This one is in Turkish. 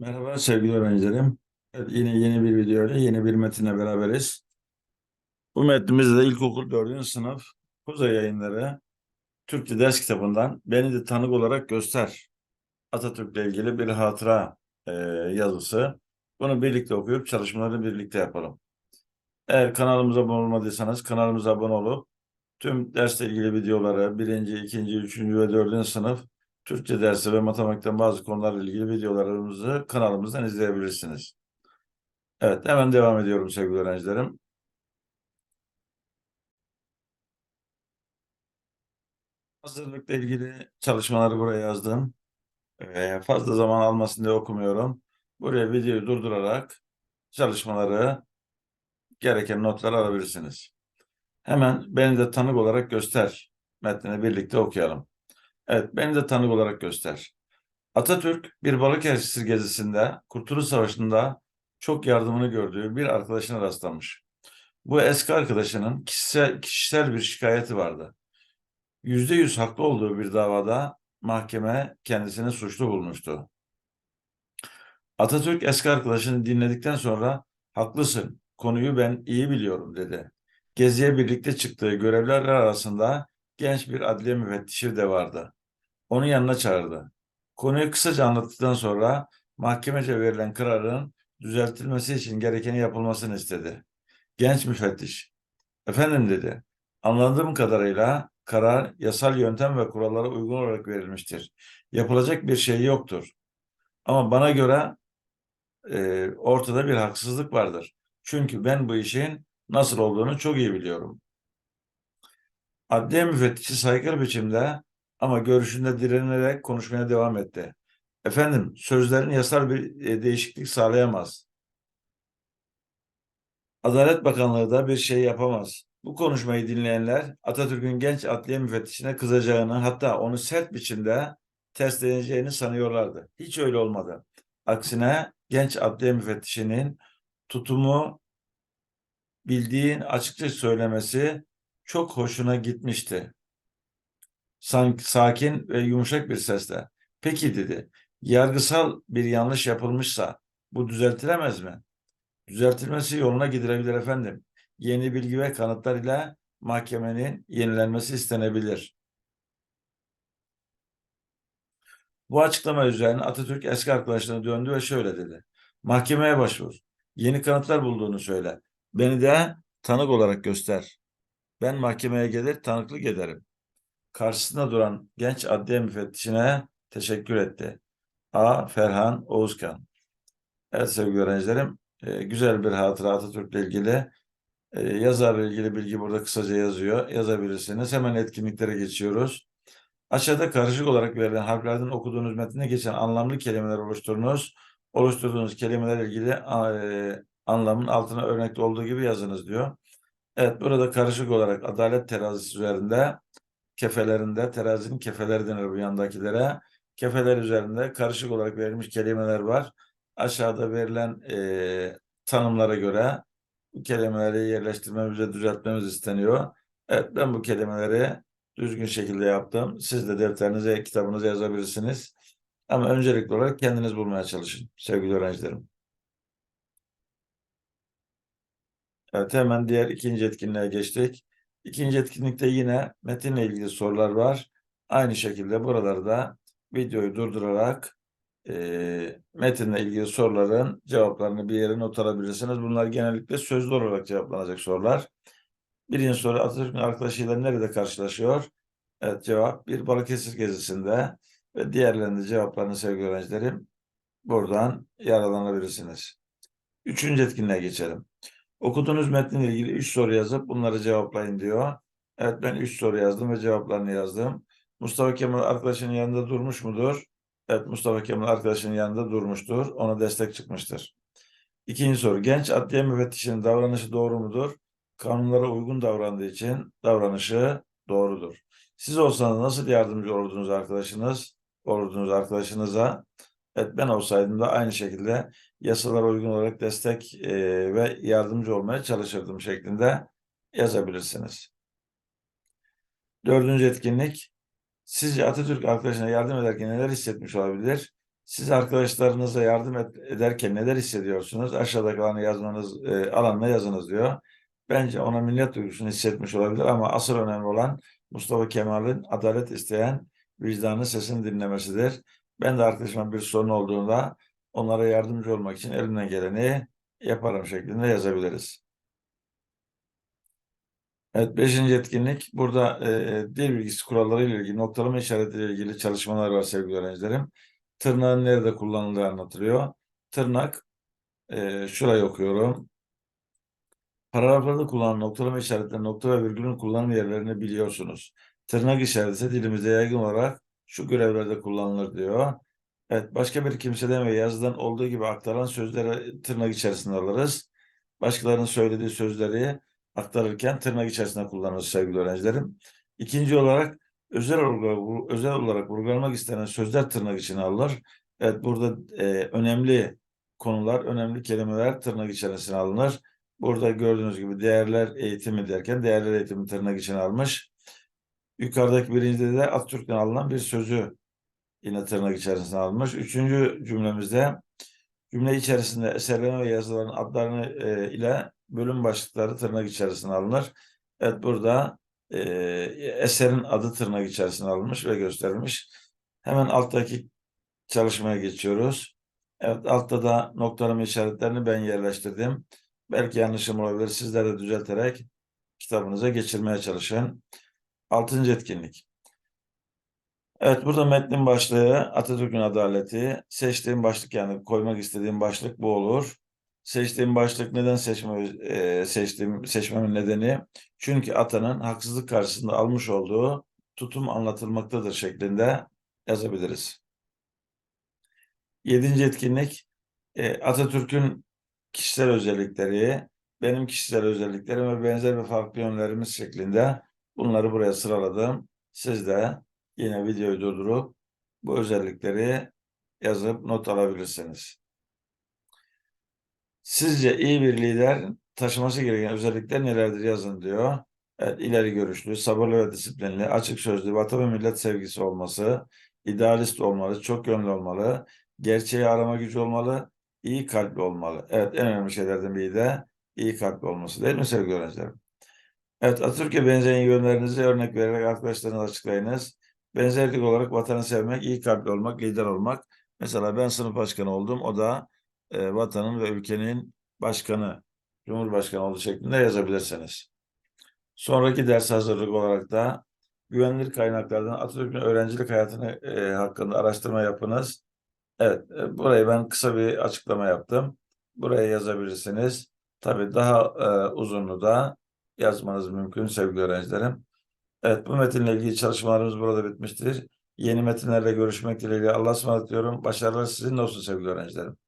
Merhaba sevgili öğrencilerim. Evet, yine yeni bir video ile yeni bir metinle beraberiz. Bu metnimiz de ilkokul 4. sınıf Kuzey Yayınları Türkçe ders kitabından Beni de tanık olarak göster. Atatürk'le ilgili bir hatıra e, yazısı. Bunu birlikte okuyup çalışmaları birlikte yapalım. Eğer kanalımıza abone olmadıysanız kanalımıza abone olup tüm dersle ilgili videoları birinci, ikinci, üçüncü ve dördüncü sınıf Türkçe dersi ve matematikten bazı konularla ilgili videolarımızı kanalımızdan izleyebilirsiniz. Evet, hemen devam ediyorum sevgili öğrencilerim. Hazırlıkla ilgili çalışmaları buraya yazdım. Ee, fazla zaman almasın diye okumuyorum. Buraya videoyu durdurarak çalışmaları gereken notları alabilirsiniz. Hemen beni de tanık olarak göster. Metnini birlikte okuyalım. Evet, beni de tanık olarak göster. Atatürk bir Balıkesir gezisinde Kurtuluş Savaşı'nda çok yardımını gördüğü bir arkadaşına rastlamış. Bu eski arkadaşının kişisel, kişisel bir şikayeti vardı. Yüzde yüz haklı olduğu bir davada mahkeme kendisini suçlu bulmuştu. Atatürk eski arkadaşını dinledikten sonra haklısın, konuyu ben iyi biliyorum dedi. Geziye birlikte çıktığı görevler arasında genç bir adliye müfettişi de vardı. Onu yanına çağırdı. Konuyu kısaca anlattıktan sonra mahkemece verilen kararın düzeltilmesi için gerekeni yapılmasını istedi. Genç müfettiş, efendim dedi, anladığım kadarıyla karar yasal yöntem ve kurallara uygun olarak verilmiştir. Yapılacak bir şey yoktur. Ama bana göre e, ortada bir haksızlık vardır. Çünkü ben bu işin nasıl olduğunu çok iyi biliyorum. Adliye müfettişi saygılı biçimde ama görüşünde direnerek konuşmaya devam etti. Efendim, sözlerin yasal bir e, değişiklik sağlayamaz. Adalet Bakanlığı da bir şey yapamaz. Bu konuşmayı dinleyenler Atatürk'ün genç adliye müfettişine kızacağını hatta onu sert biçimde tersleneceğini sanıyorlardı. Hiç öyle olmadı. Aksine genç adliye müfettişinin tutumu bildiğin açıkça söylemesi çok hoşuna gitmişti. Sanki sakin ve yumuşak bir sesle. Peki dedi, yargısal bir yanlış yapılmışsa bu düzeltilemez mi? Düzeltilmesi yoluna gidilebilir efendim. Yeni bilgi ve kanıtlar ile mahkemenin yenilenmesi istenebilir. Bu açıklama üzerine Atatürk eski arkadaşlarına döndü ve şöyle dedi. Mahkemeye başvur. Yeni kanıtlar bulduğunu söyle. Beni de tanık olarak göster. Ben mahkemeye gelir tanıklık ederim. Karşısında duran genç adliye müfettişine teşekkür etti. A. Ferhan Oğuzkan. Evet sevgili öğrencilerim, e, güzel bir hatıra Atatürk'le ilgili. E, yazarla ilgili bilgi burada kısaca yazıyor. Yazabilirsiniz. Hemen etkinliklere geçiyoruz. Aşağıda karışık olarak verilen harflerden okuduğunuz metinde geçen anlamlı kelimeler oluşturunuz. Oluşturduğunuz kelimelerle ilgili e, anlamın altına örnekte olduğu gibi yazınız diyor. Evet burada karışık olarak adalet terazisi üzerinde kefelerinde terazinin kefeleri denir bu yandakilere. Kefeler üzerinde karışık olarak verilmiş kelimeler var. Aşağıda verilen e, tanımlara göre bu kelimeleri yerleştirmemiz ve düzeltmemiz isteniyor. Evet ben bu kelimeleri düzgün şekilde yaptım. Siz de defterinize, kitabınıza yazabilirsiniz. Ama öncelikli olarak kendiniz bulmaya çalışın sevgili öğrencilerim. Evet hemen diğer ikinci etkinliğe geçtik. İkinci etkinlikte yine metinle ilgili sorular var. Aynı şekilde buralarda videoyu durdurarak e, metinle ilgili soruların cevaplarını bir yere not alabilirsiniz. Bunlar genellikle sözlü olarak cevaplanacak sorular. Birinci soru Atatürk'ün arkadaşıyla nerede karşılaşıyor? Evet cevap bir Balıkesir gezisinde ve diğerlerinin cevaplarını sevgili öğrencilerim buradan yararlanabilirsiniz. Üçüncü etkinliğe geçelim. Okuduğunuz metninle ilgili üç soru yazıp bunları cevaplayın diyor. Evet ben üç soru yazdım ve cevaplarını yazdım. Mustafa Kemal arkadaşının yanında durmuş mudur? Evet Mustafa Kemal arkadaşının yanında durmuştur. Ona destek çıkmıştır. İkinci soru. Genç adliye müfettişinin davranışı doğru mudur? Kanunlara uygun davrandığı için davranışı doğrudur. Siz olsanız nasıl yardımcı olurdunuz arkadaşınız? Olurdunuz arkadaşınıza. Evet ben olsaydım da aynı şekilde yasalara uygun olarak destek e, ve yardımcı olmaya çalışırdım şeklinde yazabilirsiniz. Dördüncü etkinlik. Sizce Atatürk arkadaşına yardım ederken neler hissetmiş olabilir? Siz arkadaşlarınıza yardım et- ederken neler hissediyorsunuz? Aşağıdaki alanı yazmanız, e, alanına yazınız diyor. Bence ona millet duygusunu hissetmiş olabilir ama asıl önemli olan Mustafa Kemal'in adalet isteyen vicdanı sesini dinlemesidir. Ben de arkadaşıma bir sorun olduğunda onlara yardımcı olmak için elimden geleni yaparım şeklinde yazabiliriz. Evet, beşinci etkinlik. Burada e, dil bilgisi kuralları ile ilgili, noktalama işaretiyle ilgili çalışmalar var sevgili öğrencilerim. Tırnağın nerede kullanıldığı anlatılıyor. Tırnak, e, şurayı okuyorum. Paragraflarda kullanılan noktalama işaretleri, nokta ve virgülün kullanım yerlerini biliyorsunuz. Tırnak işareti dilimizde yaygın olarak şu görevlerde kullanılır diyor. Evet, başka bir kimseden ve yazıdan olduğu gibi aktaran sözleri tırnak içerisinde alırız. Başkalarının söylediği sözleri aktarırken tırnak içerisinde kullanırız sevgili öğrencilerim. İkinci olarak özel olarak, özel olarak vurgulamak istenen sözler tırnak içine alınır. Evet, burada e, önemli konular, önemli kelimeler tırnak içerisine alınır. Burada gördüğünüz gibi değerler eğitimi derken değerler eğitimi tırnak içine almış. Yukarıdaki birincide de Atatürk'ten alınan bir sözü yine tırnak içerisine almış. Üçüncü cümlemizde cümle içerisinde eserlerin ve yazıların adlarını e, ile bölüm başlıkları tırnak içerisine alınır. Evet burada e, eserin adı tırnak içerisine alınmış ve gösterilmiş. Hemen alttaki çalışmaya geçiyoruz. Evet altta da noktalama işaretlerini ben yerleştirdim. Belki yanlışım olabilir. Sizler de düzelterek kitabınıza geçirmeye çalışın. Altıncı etkinlik. Evet burada metnin başlığı Atatürk'ün adaleti. Seçtiğim başlık yani koymak istediğim başlık bu olur. Seçtiğim başlık neden seçme, e, seçtiğim seçmemin nedeni çünkü atanın haksızlık karşısında almış olduğu tutum anlatılmaktadır şeklinde yazabiliriz. Yedinci etkinlik e, Atatürk'ün kişisel özellikleri, benim kişisel özelliklerim ve benzer ve farklı yönlerimiz şeklinde bunları buraya sıraladım. Siz de yine videoyu durdurup bu özellikleri yazıp not alabilirsiniz. Sizce iyi bir lider taşıması gereken özellikler nelerdir yazın diyor. Evet, ileri görüşlü, sabırlı ve disiplinli, açık sözlü, vatan ve millet sevgisi olması, idealist olmalı, çok yönlü olmalı, gerçeği arama gücü olmalı, iyi kalpli olmalı. Evet, en önemli şeylerden biri de iyi kalpli olması değil mi sevgili öğrencilerim? Evet, Atatürk'e benzeyen yönlerinizi örnek vererek arkadaşlarınıza açıklayınız. Benzerlik olarak vatanı sevmek, iyi kalpli olmak, lider olmak. Mesela ben sınıf başkanı oldum, o da e, vatanın ve ülkenin başkanı, cumhurbaşkanı olduğu şeklinde yazabilirsiniz. Sonraki ders hazırlık olarak da güvenilir kaynaklardan Atatürk'ün öğrencilik hayatını e, hakkında araştırma yapınız. Evet, e, burayı ben kısa bir açıklama yaptım. Buraya yazabilirsiniz. Tabii daha e, uzunlu da yazmanız mümkün sevgili öğrencilerim. Evet, bu metinle ilgili çalışmalarımız burada bitmiştir. Yeni metinlerle görüşmek dileğiyle Allah'a ısmarladık diyorum. Başarılar sizinle olsun sevgili öğrencilerim.